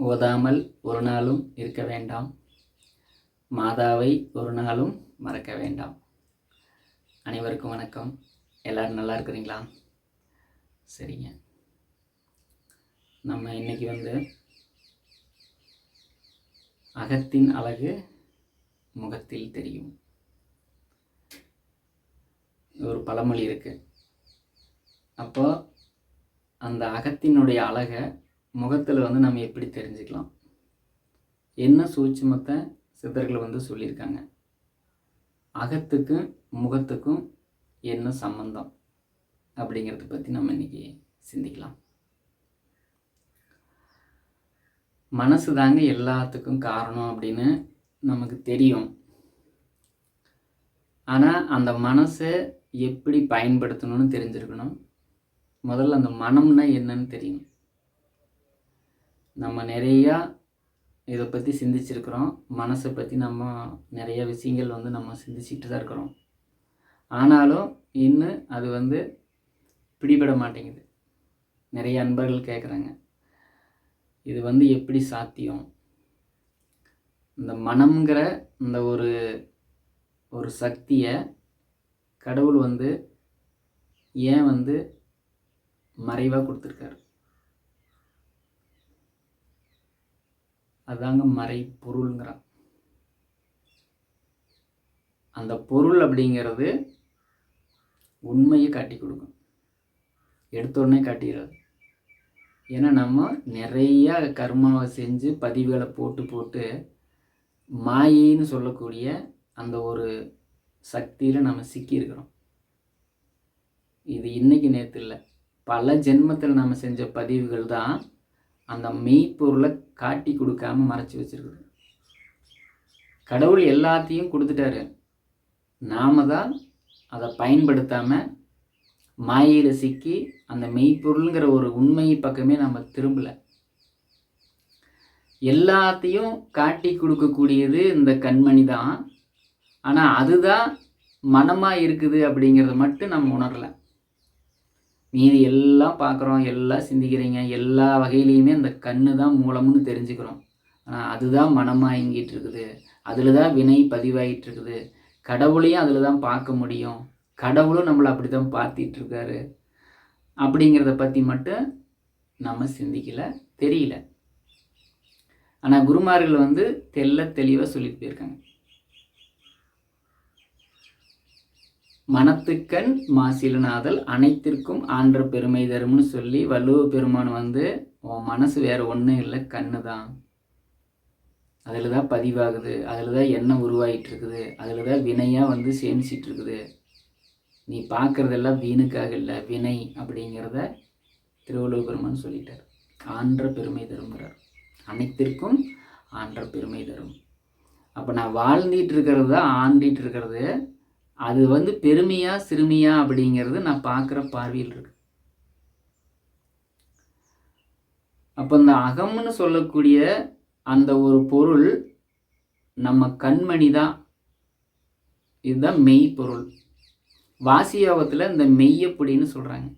ஓதாமல் ஒரு நாளும் இருக்க வேண்டாம். மாதாவை ஒரு நாளும் மறக்க வேண்டாம். அனைவருக்கும் வணக்கம். எல்லோரும் நல்லா இருக்கிறீங்களா? சரிங்க. நம்ம இன்னைக்கு வந்து அகத்தின் அழகு முகத்தில் தெரியும். ஒரு பழமொழி இருக்குது அப்போ அந்த அகத்தினுடைய அழகை முகத்தில் வந்து நம்ம எப்படி தெரிஞ்சுக்கலாம்? என்ன சூட்சமத்தை சித்தர்கள் வந்து சொல்லியிருக்காங்க? அகத்துக்கும் முகத்துக்கும் என்ன சம்பந்தம்? அப்படிங்கிறத பற்றி நம்ம இன்றைக்கி சிந்திக்கலாம். மனசு தாங்க எல்லாத்துக்கும் காரணம் அப்படின்னு நமக்கு தெரியும். ஆனால் அந்த மனசை எப்படி பயன்படுத்தணும்னு தெரிஞ்சிருக்கணும்? முதல்ல அந்த மனம்னா என்னன்னு தெரியும். நம்ம நிறையா இதை பற்றி சிந்திச்சிருக்கிறோம். மனசை பற்றி நம்ம நிறைய விஷயங்கள் வந்து நம்ம சிந்திச்சிட்டு தான் இருக்கிறோம். ஆனாலும் இன்னும் அது வந்து பிடிபட மாட்டேங்குது. நிறைய அன்பர்கள் கேட்குறாங்க இது வந்து எப்படி சாத்தியம்? இந்த மனம்ங்கிற இந்த ஒரு ஒரு சக்தியை கடவுள் வந்து ஏன் வந்து மறைவாக கொடுத்துருக்காரு? அதாங்க மறை பொருளுங்கிறான். அந்த பொருள் அப்படிங்கிறது உண்மையை காட்டி கொடுக்கும். எடுத்தோடனே காட்டிடுறது. ஏன்னா நம்ம நிறையா கர்மாவை செஞ்சு பதிவுகளை போட்டு போட்டு மாயின்னு சொல்லக்கூடிய அந்த ஒரு சக்தியில் நம்ம சிக்கியிருக்கிறோம். இது இன்றைக்கி நேற்று இல்லை. பல ஜென்மத்தில் நம்ம செஞ்ச பதிவுகள் தான் அந்த மெய்ப்பொருளை காட்டி கொடுக்காம மறைச்சி வச்சிருக்குது. கடவுள் எல்லாத்தையும் கொடுத்துட்டாரு. நாம தான் அதை பயன்படுத்தாமல் மாயையில் சிக்கி அந்த மெய்ப்பொருளுங்கிற ஒரு உண்மை பக்கமே நம்ம திரும்பலை. எல்லாத்தையும் காட்டி கொடுக்கக்கூடியது இந்த கண்மணி தான். ஆனால் அதுதான் மனமாக இருக்குது அப்படிங்கிறத மட்டும் நம்ம உணரலை. மீதி எல்லாம் பார்க்குறோம் எல்லாம் சிந்திக்கிறீங்க எல்லா வகையிலையுமே இந்த கண்ணு தான் மூலம்னு தெரிஞ்சுக்கிறோம். ஆனால் அதுதான் மனமாயங்கிட்டு இருக்குது. அதில் தான் வினை பதிவாகிட்டு இருக்குது. கடவுளையும் அதில் தான் பார்க்க முடியும். கடவுளும் நம்மளை அப்படி தான் பார்த்துட்ருக்காரு. அப்படிங்கிறத பற்றி மட்டும் நம்ம சிந்திக்கல தெரியல. ஆனால் குருமார்கள் வந்து தெல்ல தெளிவாக சொல்லிட்டு போயிருக்காங்க. மனத்துக்கண் மாசிலனாதல் அனைத்திற்கும் ஆன்ற பெருமை தரும்னு சொல்லி வள்ளுவ பெருமான் வந்து உன் மனசு வேற ஒன்றும் இல்லை கண்ணு தான். அதில் தான் பதிவாகுது. அதில் தான் எண்ணம் உருவாகிட்டு இருக்குது அதில் தான் வினையாக வந்து சேமிச்சிட்டு இருக்குது நீ பார்க்குறதெல்லாம் வீணுக்காக இல்லை வினை அப்படிங்கிறத திருவள்ளுவர் பெருமான் சொல்லிட்டார். ஆன்ற பெருமை தருங்கிறார் அனைத்திற்கும் ஆன்ற பெருமை தரும். அப்போ நான் வாழ்ந்துட்டு இருக்கிறது தான் ஆண்டிட்டு இருக்கிறது அது வந்து பெருமையா சிறுமியா அப்படிங்கிறது நான் பார்க்குற பார்வையில் இருக்கு. அப்போ இந்த அகம்னு சொல்லக்கூடிய அந்த ஒரு பொருள் நம்ம கண்மணி தான் இதுதான் மெய் பொருள். வாசியோகத்தில் இந்த மெய்யை சொல்கிறாங்க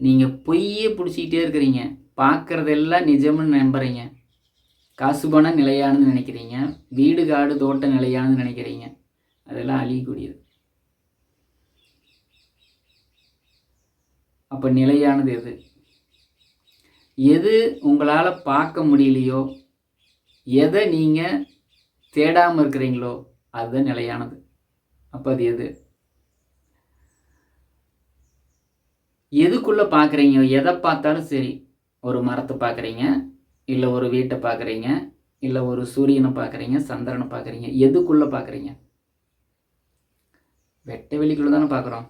நீங்கள் பொய்யே பிடிச்சிக்கிட்டே இருக்கிறீங்க. பார்க்குறதெல்லாம் நிஜம்னு நம்புகிறீங்க காசு பணம் நிலையானதுன்னு நினைக்கிறீங்க. வீடு காடு தோட்டம் நிலையானதுன்னு நினைக்கிறீங்க. அதெல்லாம் அழியக்கூடியது. அப்போ நிலையானது எது? எது உங்களால் பார்க்க முடியலையோ எதை நீங்கள் தேடாமல் இருக்கிறீங்களோ அதுதான் நிலையானது. அப்போ அது எது? எதுக்குள்ளே பார்க்குறீங்க? எதை பார்த்தாலும் சரி. ஒரு மரத்தை பார்க்குறீங்க இல்லை ஒரு வீட்டை பார்க்குறீங்க இல்லை ஒரு சூரியனை பார்க்குறீங்க சந்திரனை பார்க்குறீங்க எதுக்குள்ளே பார்க்குறீங்க? வெட்ட வெளிக்குள்ளே தானே பார்க்குறோம்.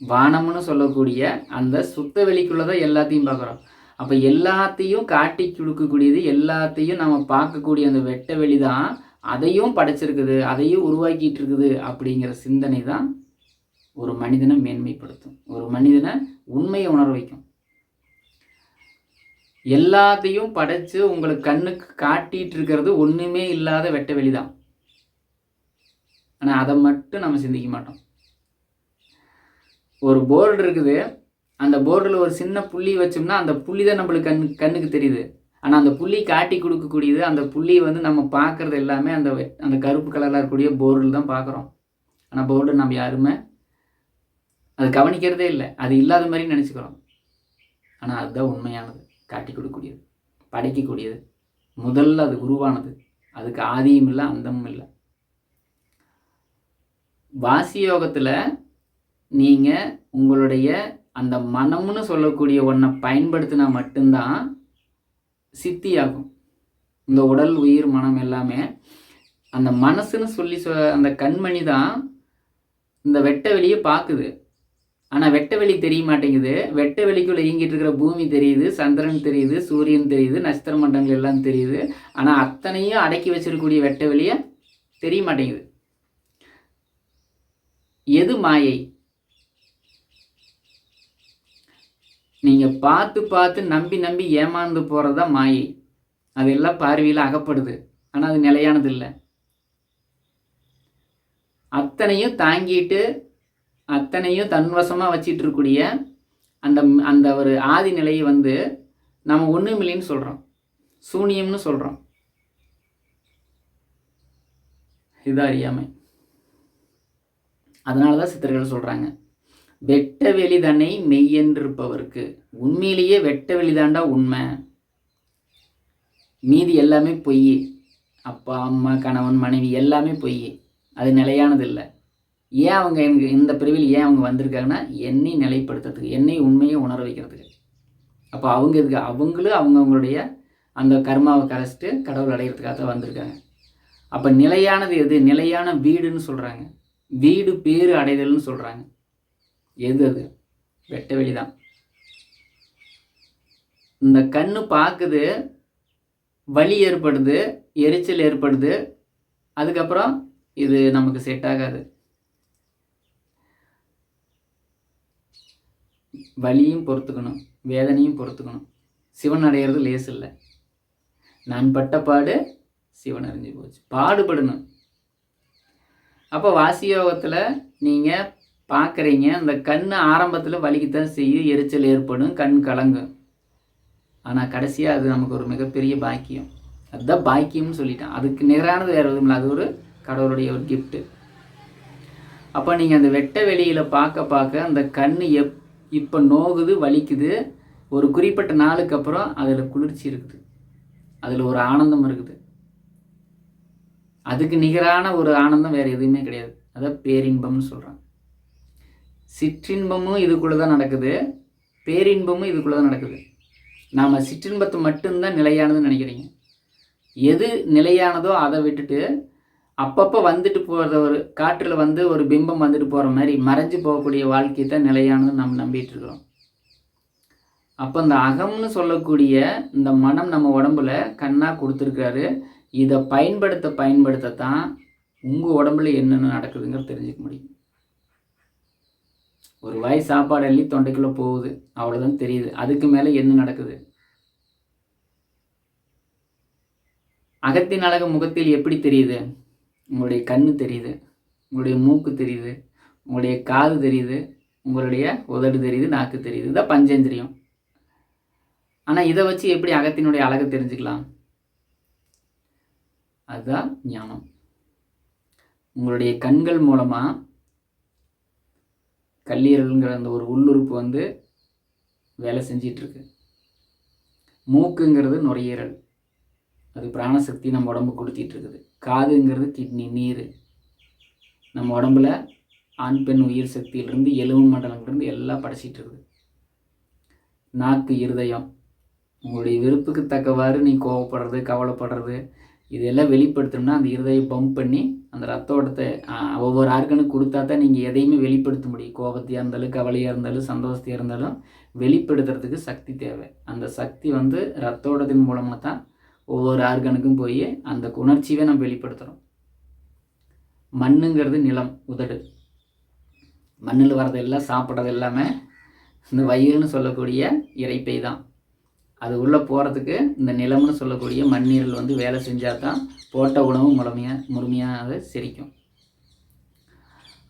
வானம்னு சொல்லக்கூடிய அந்த சுத்த வெளிக்குள்ளே தான் எல்லாத்தையும் பார்க்குறோம். அப்போ எல்லாத்தையும் காட்டி கொடுக்கக்கூடியது எல்லாத்தையும் நம்ம பார்க்கக்கூடிய அந்த வெட்ட வெளி தான் அதையும் படைச்சிருக்குது அதையும் உருவாக்கிட்டு இருக்குது அப்படிங்கிற சிந்தனை தான் ஒரு மனிதனை மேன்மைப்படுத்தும். ஒரு மனிதனை உண்மையை உணர வைக்கும். எல்லாத்தையும் படைச்சு உங்களுக்கு கண்ணுக்கு காட்டிட்டு இருக்கிறது ஒன்றுமே இல்லாத வெட்ட வெளி தான் ஆனால் அதை மட்டும் நம்ம சிந்திக்க மாட்டோம். ஒரு போர்டு இருக்குது. அந்த போர்டில் ஒரு சின்ன புள்ளி வச்சோம்னா அந்த புள்ளி தான் நம்மளுக்கு கண் கண்ணுக்கு தெரியுது. ஆனால் அந்த புள்ளி காட்டி கொடுக்கக்கூடியது அந்த புள்ளி வந்து நம்ம பார்க்குறது எல்லாமே அந்த அந்த கருப்பு கலரில் இருக்கக்கூடிய போர்டில் தான் பார்க்குறோம். ஆனால் போர்டு நம்ம யாருமே அது கவனிக்கிறதே இல்லை. அது இல்லாத மாதிரி நினச்சிக்கிறோம். ஆனால் அதுதான் உண்மையானது. காட்டி கொடுக்கக்கூடியது படைக்கக்கூடியது. முதல்ல அது உருவானது. அதுக்கு ஆதியும் இல்லை அந்தமும் இல்லை. வாசி யோகத்தில் நீங்கள் உங்களுடைய அந்த மனம்னு சொல்லக்கூடிய ஒன்றை பயன்படுத்தினா மட்டும்தான் சித்தியாகும். இந்த உடல் உயிர் மனம் எல்லாமே அந்த மனசுன்னு சொல்லி சொ அந்த கண்மணி தான் இந்த வெட்ட வெளியை பார்க்குது ஆனால் வெட்ட வெளி தெரிய மாட்டேங்குது. வெட்ட வெளிக்குள்ளே இயங்கிட்டு இருக்கிற பூமி தெரியுது சந்திரன் தெரியுது சூரியன் தெரியுது நட்சத்திர மண்டலங்கள் எல்லாம் தெரியுது. ஆனால் அத்தனையும் அடக்கி வச்சிருக்கக்கூடிய வெட்ட வெளியை தெரிய மாட்டேங்குது. எது மாயை? நீங்கள் பார்த்து பார்த்து நம்பி நம்பி ஏமாந்து போகிறது தான் மாயை. அதெல்லாம் பார்வையில் அகப்படுது. ஆனால் அது நிலையானது இல்லை அத்தனையும் தாங்கிட்டு அத்தனையும் தன்வசமாக வச்சிட்டு இருக்கக்கூடிய அந்த அந்த ஒரு ஆதி நிலையை வந்து நம்ம ஒன்றுமில்லைன்னு சொல்கிறோம் சூனியம்னு சொல்கிறோம் இது அறியாமை. அதனால தான் சித்தர்கள் சொல்கிறாங்க வெட்ட வெளிதனை மெய்யென்றிருப்பவருக்கு. உண்மையிலேயே வெட்ட வெளிதாண்டா உண்மை. மீதி எல்லாமே பொய் அப்பா அம்மா கணவன் மனைவி எல்லாமே பொய் அது நிலையானது இல்லை ஏன் அவங்க எனக்கு இந்த பிரிவில் ஏன் அவங்க வந்திருக்காங்கன்னா என்னை நிலைப்படுத்துறதுக்கு என்னை உண்மையை உணர வைக்கிறதுக்கு. அப்போ அவங்க இதுக்கு அவங்களும் அவங்க அவங்களுடைய அந்த கர்மாவை கரைச்சிட்டு கடவுள் அடையிறதுக்காக தான் வந்திருக்காங்க. அப்போ நிலையானது எது? நிலையான வீடுன்னு சொல்கிறாங்க வீடு பேறு அடைதல்னு சொல்கிறாங்க எது அது வெட்ட வெளிதான். இந்த கண்ணு பார்க்குது வலி ஏற்படுது எரிச்சல் ஏற்படுது அதுக்கப்புறம் இது நமக்கு செட் ஆகாது. வலியும் பொறுத்துக்கணும் வேதனையும் பொறுத்துக்கணும். சிவன் அடையிறது லேஸ் இல்லை. நான் பட்ட பாடு சிவன் அறிஞ்சு போச்சு. பாடுபடணும். அப்போ வாசியோகத்தில் நீங்கள் பார்க்குறீங்க அந்த கண் ஆரம்பத்தில் வலிக்குத்தான் செய்யும் எரிச்சல் ஏற்படும் கண் கலங்கும். ஆனால் கடைசியாக அது நமக்கு ஒரு மிகப்பெரிய பாக்கியம். அதுதான் பாக்கியம்னு சொல்லிட்டான். அதுக்கு நிகரானது வேறு எதுவும் இல்லை அது ஒரு கடவுளுடைய ஒரு கிஃப்ட்டு அப்போ நீங்கள் அந்த வெட்ட வெளியில் பார்க்க பார்க்க அந்த கண் எப் இப்போ நோகுது வலிக்குது. ஒரு குறிப்பிட்ட நாளுக்கு அப்புறம் அதில் குளிர்ச்சி இருக்குது. அதில் ஒரு ஆனந்தம் இருக்குது. அதுக்கு நிகரான ஒரு ஆனந்தம் வேறு எதுவுமே கிடையாது. அதான் பேரின்பம்னு சொல்கிறான் சிற்றின்பமும் இதுக்குள்ளே தான் நடக்குது பேரின்பமும் இதுக்குள்ளே தான் நடக்குது. நாம் சிற்றின்பத்தை மட்டும்தான் நிலையானதுன்னு நினைக்கிறீங்க. எது நிலையானதோ அதை விட்டுட்டு அப்பப்போ வந்துட்டு போகிற ஒரு காற்றில் வந்து ஒரு பிம்பம் வந்துட்டு போகிற மாதிரி மறைஞ்சு போகக்கூடிய வாழ்க்கை தான் நிலையானதுன்னு நம்ம நம்பிட்டு இருக்கிறோம். அப்போ இந்த அகம்னு சொல்லக்கூடிய இந்த மனம் நம்ம உடம்புல கண்ணாக கொடுத்துருக்காரு இதை பயன்படுத்த பயன்படுத்த தான் உங்கள் உடம்புல என்னென்ன நடக்குதுங்கிறது தெரிஞ்சுக்க முடியும். ஒரு வாய் சாப்பாடு அள்ளி தொண்டைக்குள்ளே போகுது. அவ்வளோதான் தெரியுது. அதுக்கு மேலே என்ன நடக்குது? அகத்தின் அழகு முகத்தில் எப்படி தெரியுது? உங்களுடைய கண்ணு தெரியுது. உங்களுடைய மூக்கு தெரியுது. உங்களுடைய காது தெரியுது. உங்களுடைய உதடு தெரியுது. நாக்கு தெரியுது. இதான் பஞ்சேந்திரியம். ஆனால் இதை வச்சு எப்படி அகத்தினுடைய அழகை தெரிஞ்சுக்கலாம்? அதுதான் ஞானம். உங்களுடைய கண்கள் மூலமாக கல்லீரலுங்கிற அந்த ஒரு உள்ளுறுப்பு வந்து வேலை செஞ்சிட்ருக்கு. மூக்குங்கிறது நுரையீரல். அது பிராணசக்தி நம்ம உடம்பு கொடுத்திட்ருக்குது. காதுங்கிறது கிட்னி நீர். நம்ம உடம்புல ஆண் பெண் உயிர் சக்தியிலிருந்து எலும்பு மண்டலங்கள்லேருந்து எல்லாம் படைச்சிட்டு இருக்குது நாக்கு இருதயம். உங்களுடைய விருப்புக்கு தக்கவாறு நீ கோவப்படுறது கவலைப்படுறது இதெல்லாம் வெளிப்படுத்தணும்னா அந்த இருதயம் பம்ப் பண்ணி அந்த ரத்த ஓட்டத்தை ஒவ்வொரு ஆர்கனுக்கு கொடுத்தா தான் நீங்கள் எதையுமே வெளிப்படுத்த முடியும். கோபத்தையாக இருந்தாலும் கவலையாக இருந்தாலும் சந்தோஷத்தையாக இருந்தாலும் வெளிப்படுத்துறதுக்கு சக்தி தேவை. அந்த சக்தி வந்து ரத்த ஓட்டத்தின் மூலமாக தான் ஒவ்வொரு ஆர்கனுக்கும் போய் அந்த உணர்ச்சியை நம்ம வெளிப்படுத்துகிறோம் மண்ணுங்கிறது நிலம் உதடு. மண்ணில் வர்றதெல்லாம் சாப்பிட்றது எல்லாமே இந்த வயிறுன்னு சொல்லக்கூடிய இறைப்பை தான். அது உள்ளே போகிறதுக்கு இந்த நிலம்னு சொல்லக்கூடிய மண்ணீரல் வந்து வேலை செஞ்சால் தான் போட்ட உணவு முழுமையாக முழுமையாக அது செரிக்கும்.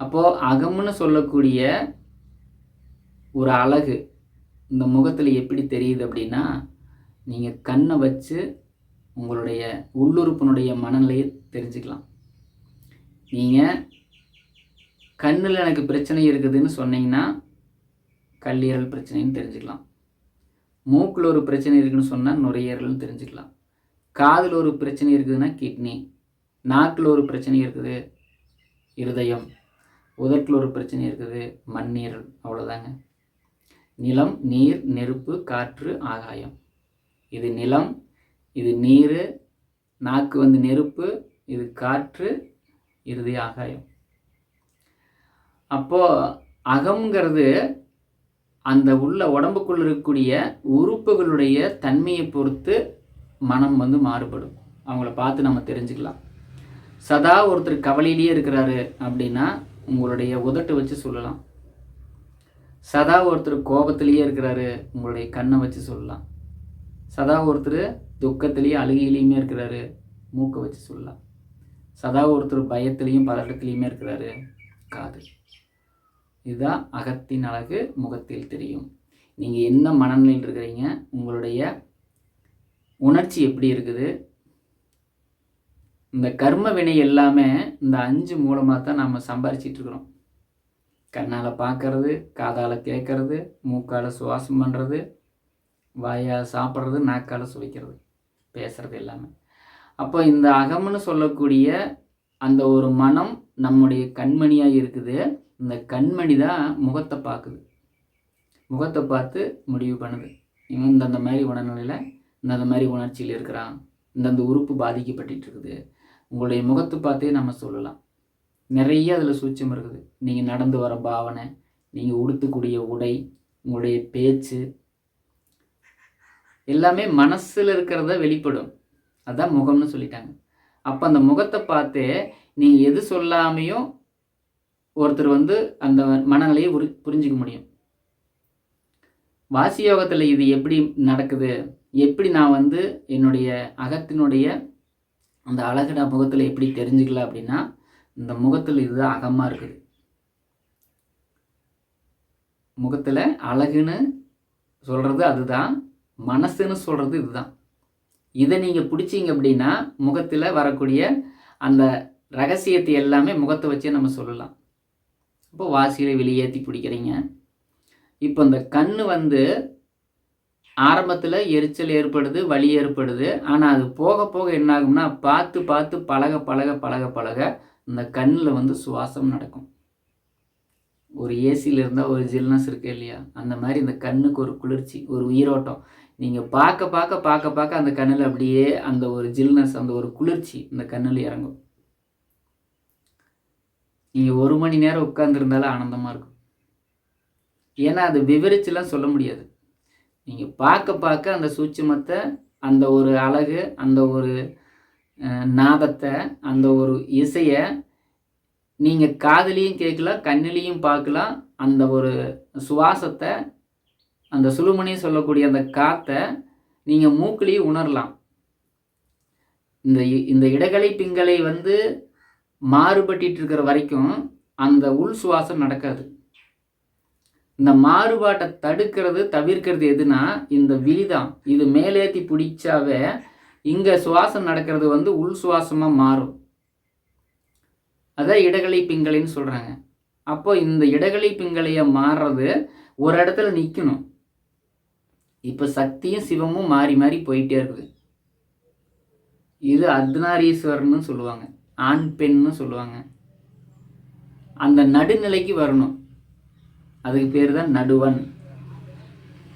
அப்போது அகம்னு சொல்லக்கூடிய ஒரு அழகு இந்த முகத்தில் எப்படி தெரியுது அப்படின்னா நீங்கள் கண்ணை வச்சு உங்களுடைய உள்ளுறுப்பினுடைய மனநிலையை தெரிஞ்சுக்கலாம். நீங்கள் கண்ணில் எனக்கு பிரச்சனை இருக்குதுன்னு சொன்னீங்கன்னா கல்லீரல் பிரச்சனைன்னு தெரிஞ்சுக்கலாம். மூக்கில் ஒரு பிரச்சனை இருக்குதுன்னு சொன்னால் நுரையீரல்னு தெரிஞ்சுக்கலாம். காதில் ஒரு பிரச்சனை இருக்குதுன்னா கிட்னி நாக்கில் ஒரு பிரச்சனை இருக்குது இருதயம் உதட்டில் ஒரு பிரச்சனை இருக்குது மண்ணீரல் அவ்வளோதாங்க நிலம் நீர் நெருப்பு காற்று ஆகாயம். இது நிலம் இது நீர் நாக்கு வந்து நெருப்பு இது காற்று இறுதி ஆகாயம். அப்போது அகங்கிறது அந்த உள்ள உடம்புக்குள்ள இருக்கக்கூடிய உறுப்புகளுடைய தன்மையை பொறுத்து மனம் வந்து மாறுபடும். அவங்கள பார்த்து நம்ம தெரிஞ்சுக்கலாம். சதா ஒருத்தர் கவலையிலேயே இருக்கிறாரு அப்படின்னா உங்களுடைய உதட்டை வச்சு சொல்லலாம். சதா ஒருத்தர் கோபத்திலேயே இருக்கிறாரு உங்களுடைய கண்ணை வச்சு சொல்லலாம். சதா ஒருத்தர் துக்கத்திலையும் அழுகையிலையுமே இருக்கிறாரு மூக்கை வச்சு சொல்லலாம். சதா ஒருத்தர் பயத்திலையும் பதட்டத்திலையுமே இருக்கிறாரு காது. இதுதான் அகத்தின் அழகு முகத்தில் தெரியும். நீங்கள் என்ன மனநிலையில் இருக்கிறீங்க உங்களுடைய உணர்ச்சி எப்படி இருக்குது? இந்த கர்ம வினை எல்லாமே இந்த அஞ்சு மூலமாக தான் நம்ம சம்பாரிச்சிட்ருக்குறோம் கண்ணால் பார்க்கறது காதால் கேட்கறது மூக்கால் சுவாசம் பண்ணுறது வாயால் சாப்பிட்றது நாக்கால் சுவைக்கிறது பேசுகிறது எல்லாமே. அப்போ இந்த அகம்னு சொல்லக்கூடிய அந்த ஒரு மனம் நம்முடைய கண்மணியாக இருக்குது. இந்த கண்மணி தான் முகத்தை பார்க்குது. முகத்தை பார்த்து முடிவு பண்ணுது. இவன் இந்தந்த மாதிரி உடல்நிலையில் இந்தந்த மாதிரி உணர்ச்சியில் இருக்கிறான். இந்தந்த உறுப்பு பாதிக்கப்பட்டு இருக்குது உங்களுடைய முகத்தை பார்த்தே நம்ம சொல்லலாம். நிறைய அதில் சூட்சம் இருக்குது. நீங்கள் நடந்து வர பாவனை நீங்கள் உடுத்தக்கூடிய உடை உங்களுடைய பேச்சு எல்லாமே மனசில் இருக்கிறத வெளிப்படும். அதுதான் முகம்னு சொல்லிட்டாங்க. அப்போ அந்த முகத்தை பார்த்தே நீங்கள் எது சொல்லாமையும் ஒருத்தர் வந்து அந்த மனநிலையை புரிஞ்சிக்க முடியும். வாசி யோகத்தில் இது எப்படி நடக்குது? எப்படி நான் வந்து என்னுடைய அகத்தினுடைய அந்த அழகடா முகத்தில் எப்படி தெரிஞ்சுக்கல அப்படின்னா இந்த முகத்தில் இதுதான் அகமாக இருக்குது. முகத்தில் அழகுன்னு சொல்கிறது அதுதான் மனசுன்னு சொல்கிறது இதுதான். இதை நீங்கள் பிடிச்சிங்க அப்படின்னா முகத்தில் வரக்கூடிய அந்த ரகசியத்தை எல்லாமே முகத்தை வச்சே நம்ம சொல்லலாம். இப்போ வாசியில் வெளியேற்றி பிடிக்கிறீங்க. இப்போ இந்த கண் வந்து ஆரம்பத்தில் எரிச்சல் ஏற்படுது வலி ஏற்படுது. ஆனால் அது போக போக என்ன ஆகும்னா பார்த்து பார்த்து பழக பழக பழக பழக இந்த கண்ணில் வந்து சுவாசம் நடக்கும். ஒரு ஏசியில் இருந்தால் ஒரு ஜில்னஸ் இருக்கு இல்லையா? அந்த மாதிரி இந்த கண்ணுக்கு ஒரு குளிர்ச்சி ஒரு உயிரோட்டம். நீங்கள் பார்க்க பார்க்க பார்க்க பார்க்க அந்த கண்ணில் அப்படியே அந்த ஒரு ஜில்னஸ் அந்த ஒரு குளிர்ச்சி இந்த கண்ணில் இறங்கும். நீங்கள் ஒரு மணி நேரம் உட்காந்துருந்தாலும் ஆனந்தமாக இருக்கும். ஏன்னா அது விவரிச்சுலாம் சொல்ல முடியாது. நீங்கள் பார்க்க பார்க்க அந்த சூட்சமத்தை அந்த ஒரு அழகு அந்த ஒரு நாதத்தை அந்த ஒரு இசையை நீங்கள் காதலையும் கேட்கலாம் கண்ணிலையும் பார்க்கலாம். அந்த ஒரு சுவாசத்தை அந்த சுழுமணியும் சொல்லக்கூடிய அந்த காற்றை நீங்கள் மூக்கிலையும் உணரலாம். இந்த இந்த இடகலை பிங்களை வந்து மாறுபட்டு இருக்கிற வரைக்கும் அந்த உள் சுவாசம் நடக்காது. இந்த மாறுபாட்டை தடுக்கிறது தவிர்க்கிறது எதுனா இந்த விழிதான். இது மேலேத்தி பிடிச்சாவே இங்கே சுவாசம் நடக்கிறது வந்து உள் சுவாசமாக மாறும். அதான் இடகலை பிங்களைன்னு சொல்கிறாங்க அப்போ இந்த இடகலை பிங்களையை மாறுறது ஒரு இடத்துல நிற்கணும் இப்போ சக்தியும் சிவமும் மாறி மாறி போயிட்டே இருக்குது. இது அர்த்தநாரீஸ்வரர்னு சொல்லுவாங்க. ஆண் பெண்னு சொல்லுவாங்க. அந்த நடுநிலைக்கு வரணும். அதுக்கு பேர் தான் நடுவன்.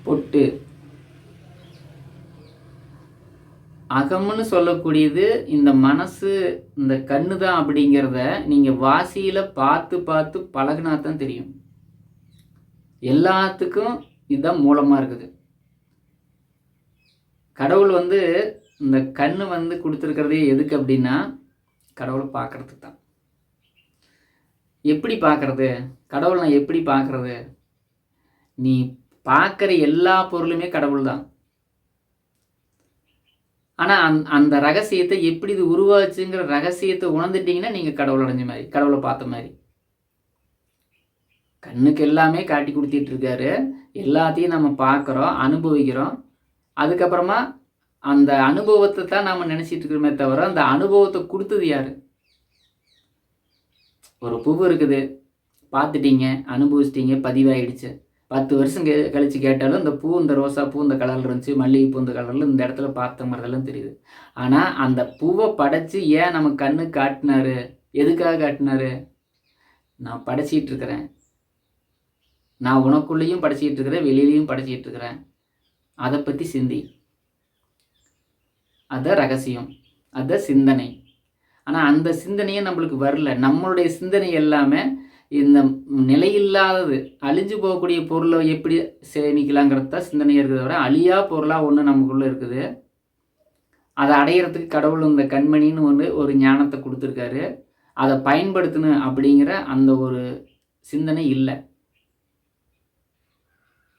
பொட்டு. அகம்னு சொல்லக்கூடியது இந்த மனசு இந்த கண்ணு தான் அப்படிங்கிறத நீங்கள் வாசியில் பார்த்து பார்த்து பழகினா தான் தெரியும். எல்லாத்துக்கும் இதுதான் மூலமாக இருக்குது. கடவுள் வந்து இந்த கண்ணு வந்து கொடுத்துருக்கிறதே எதுக்கு அப்படின்னா கடவுளை பார்க்குறதுக்கு தான். எப்படி பார்க்குறது? கடவுள் நான் எப்படி பார்க்குறது? நீ பார்க்குற எல்லா பொருளுமே கடவுள் தான் ஆனால் அந் அந்த ரகசியத்தை எப்படி இது உருவாச்சுங்கிற ரகசியத்தை உணர்ந்துட்டீங்கன்னா நீங்கள் கடவுள் அடைஞ்ச மாதிரி கடவுளை பார்த்த மாதிரி. கண்ணுக்கு எல்லாமே காட்டி கொடுத்துட்டு இருக்காரு. எல்லாத்தையும் நம்ம பார்க்குறோம் அனுபவிக்கிறோம். அதுக்கப்புறமா அந்த அனுபவத்தை தான் நாம் நினச்சிட்டு இருக்கிறோமே தவிர அந்த அனுபவத்தை கொடுத்தது யார்? ஒரு பூவு இருக்குது. பார்த்துட்டீங்க அனுபவிச்சிட்டீங்க பதிவாயிடுச்சு. பத்து வருஷம் கே கழித்து கேட்டாலும் இந்த பூ இந்த ரோசா பூ இந்த கலரில் இருந்துச்சு மல்லிகை இந்த கலரில் இந்த இடத்துல பார்த்த மாதிரிலாம் தெரியுது. ஆனால் அந்த பூவை படைச்சி ஏன் நம்ம கண்ணு காட்டினாரு? எதுக்காக காட்டினாரு? நான் படைச்சிக்கிட்டு இருக்கிறேன். நான் உனக்குள்ளேயும் படைச்சிட்டு இருக்கிறேன் வெளியிலையும் படைச்சிட்டு இருக்கிறேன். அதை பற்றி சிந்தி. அதுதான் ரகசியம். அதுதான் சிந்தனை. ஆனால் அந்த சிந்தனையே நம்மளுக்கு வரல. நம்மளுடைய சிந்தனை எல்லாமே இந்த நிலையில்லாதது அழிஞ்சு போகக்கூடிய பொருளை எப்படி சேமிக்கலாங்கிறது தான் சிந்தனையாக இருக்கிறத விட அழியா பொருளாக ஒன்று நமக்குள்ளே இருக்குது. அதை அடையிறதுக்கு கடவுள் இந்த கண்மணின்னு ஒன்று ஒரு ஞானத்தை கொடுத்துருக்காரு. அதை பயன்படுத்தணும் அப்படிங்கிற அந்த ஒரு சிந்தனை இல்லை.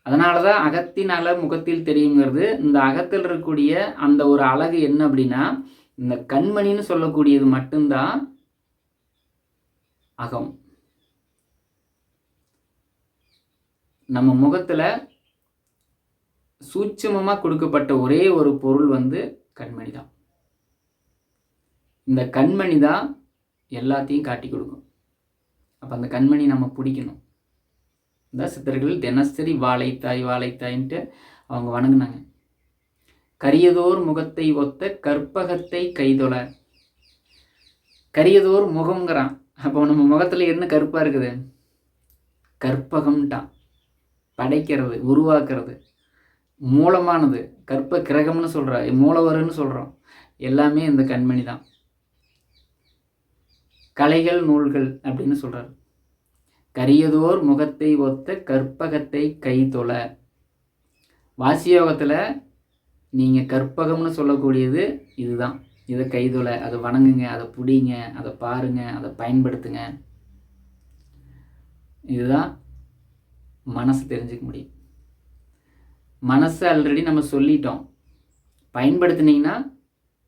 அதனால தான் அகத்தின் அல முகத்தில் தெரியுங்கிறது. இந்த அகத்தில் இருக்கக்கூடிய அந்த ஒரு அழகு என்ன அப்படின்னா இந்த கண்மணின்னு சொல்லக்கூடியது மட்டும்தான் அகம். நம்ம முகத்தில் சூட்சமமாக கொடுக்கப்பட்ட ஒரே ஒரு பொருள் வந்து கண்மணி தான் இந்த கண்மணி தான் எல்லாத்தையும் காட்டி கொடுக்கும். அப்போ அந்த கண்மணி நம்ம பிடிக்கணும். இந்த சித்தர்கள் தினசரி வாழைத்தாய் வாழைத்தாயின்ட்டு அவங்க வணங்கினாங்க. கரியதோர் முகத்தை ஒத்த கற்பகத்தை கைதொல கரியதோர் முகம்ங்கிறான். அப்போ நம்ம முகத்தில் என்ன கருப்பாக இருக்குது? கற்பகம்ட்டான். படைக்கிறது உருவாக்குறது. மூலமானது. கற்ப கிரகம்னு சொல்கிற மூலவருன்னு சொல்கிறோம் எல்லாமே இந்த கண்மணி தான். கலைகள் நூல்கள் அப்படின்னு சொல்கிறார் கரியதோர் முகத்தை ஒத்த கற்பகத்தை கைதொல வாசியோகத்தில் நீங்கள் கற்பகம்னு சொல்லக்கூடியது இதுதான். இதை கைதொலை அதை வணங்குங்க அதை பிடிங்க அதை பாருங்க அதை பயன்படுத்துங்க. இதுதான் மனசு தெரிஞ்சுக்க முடியும். மனசை ஆல்ரெடி நம்ம சொல்லிட்டோம். பயன்படுத்தினீங்கன்னா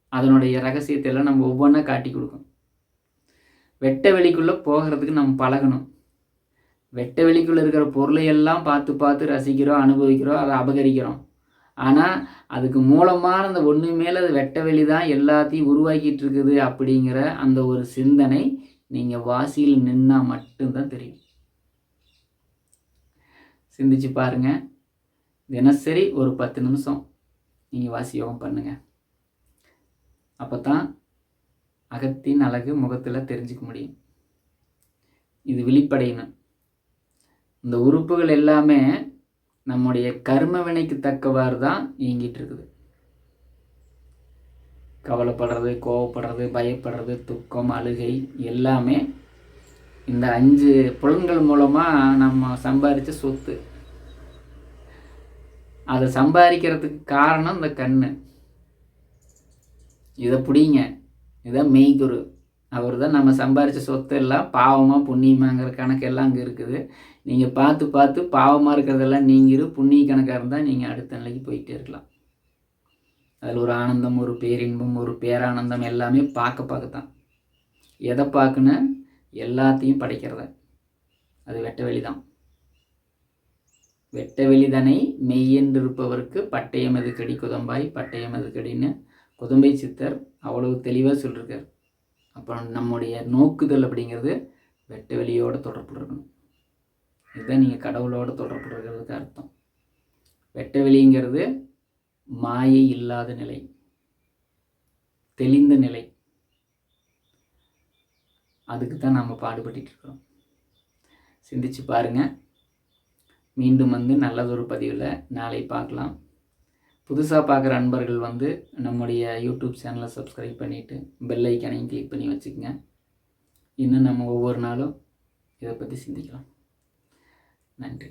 அதனுடைய ரகசியத்தை எல்லாம் நம்ம ஒவ்வொன்றா காட்டி கொடுக்கும். வெட்ட வெளிக்குள்ளே போகிறதுக்கு நம்ம பழகணும். வெட்ட வெளிக்குள்ளே இருக்கிற பொருளை எல்லாம் பார்த்து பார்த்து ரசிக்கிறோம் அனுபவிக்கிறோம் அதை அபகரிக்கிறோம். ஆனால் அதுக்கு மூலமான அந்த ஒன்று மேலே அது வெட்ட வெளி தான் எல்லாத்தையும் உருவாக்கிட்டு இருக்குது அப்படிங்கிற அந்த ஒரு சிந்தனை நீங்கள் வாசியில் நின்னால் மட்டும்தான் தெரியும். சிந்திச்சு பாருங்கள் தினசரி ஒரு பத்து நிமிஷம் நீங்கள் வாசி யோகம் பண்ணுங்கள் அப்போ தான் அகத்தின் அழகு முகத்தில் தெரிஞ்சுக்க முடியும். இது வெளிப்படையணும் இந்த உறுப்புகள் எல்லாமே நம்முடைய கர்ம வினைக்கு தக்கவாறு தான் இயங்கிட்டு இருக்குது கவலைப்படுறது கோவப்படுறது பயப்படுறது துக்கம் அழுகை எல்லாமே இந்த அஞ்சு புலன்கள் மூலமாக நம்ம சம்பாதிச்ச சொத்து. அதை சம்பாதிக்கிறதுக்கு காரணம் இந்த கண் இதை பிடிங்க. இதை மெய்குரு. அவர் தான் நம்ம சம்பாரித்த சொத்து எல்லாம் பாவமாக புண்ணியமாங்கிற கணக்கெல்லாம் அங்கே இருக்குது. நீங்கள் பார்த்து பார்த்து பாவமாக இருக்கிறதெல்லாம் நீங்கள் புண்ணிய கணக்காக இருந்தால் நீங்கள் அடுத்த நிலைக்கு போயிட்டே இருக்கலாம். அதில் ஒரு ஆனந்தம் ஒரு பேரின்பம் ஒரு பேரானந்தம் எல்லாமே பார்க்க பார்க்கத்தான். எதை பார்க்குன்னு எல்லாத்தையும் படைக்கிறத. அது வெட்ட வெளி தான் வெட்ட வெளிதனை மெய்யென்றிருப்பவருக்கு பட்டயம் எது கடி? குதம்பாய் பட்டயம் எது கடின்னு குதம்பை சித்தர் அவ்வளவு தெளிவாக சொல்லியிருக்கார் அப்புறம் நம்முடைய நோக்குதல் அப்படிங்கிறது வெட்ட வெளியோடு தொடர்பு இருக்கணும். இதுதான் நீங்கள் கடவுளோட தொடர்பு இருக்கிறதுக்கு அர்த்தம். வெட்ட வெளிங்கிறது மாயை இல்லாத நிலை தெளிந்த நிலை. அதுக்கு தான் நம்ம பாடுபட்டு இருக்கிறோம். சிந்திச்சு பாருங்கள் மீண்டும் வந்து நல்லதொரு பதிவில் நாளை பார்க்கலாம். புதுசாக பார்க்குற அன்பர்கள் வந்து நம்முடைய யூடியூப் சேனலை சப்ஸ்கிரைப் பண்ணிவிட்டு பெல் ஐக்கானையும் கிளிக் பண்ணி வச்சுக்கோங்க. இன்னும் நம்ம ஒவ்வொரு நாளும் இதை பற்றி சிந்திக்கலாம். நன்றி.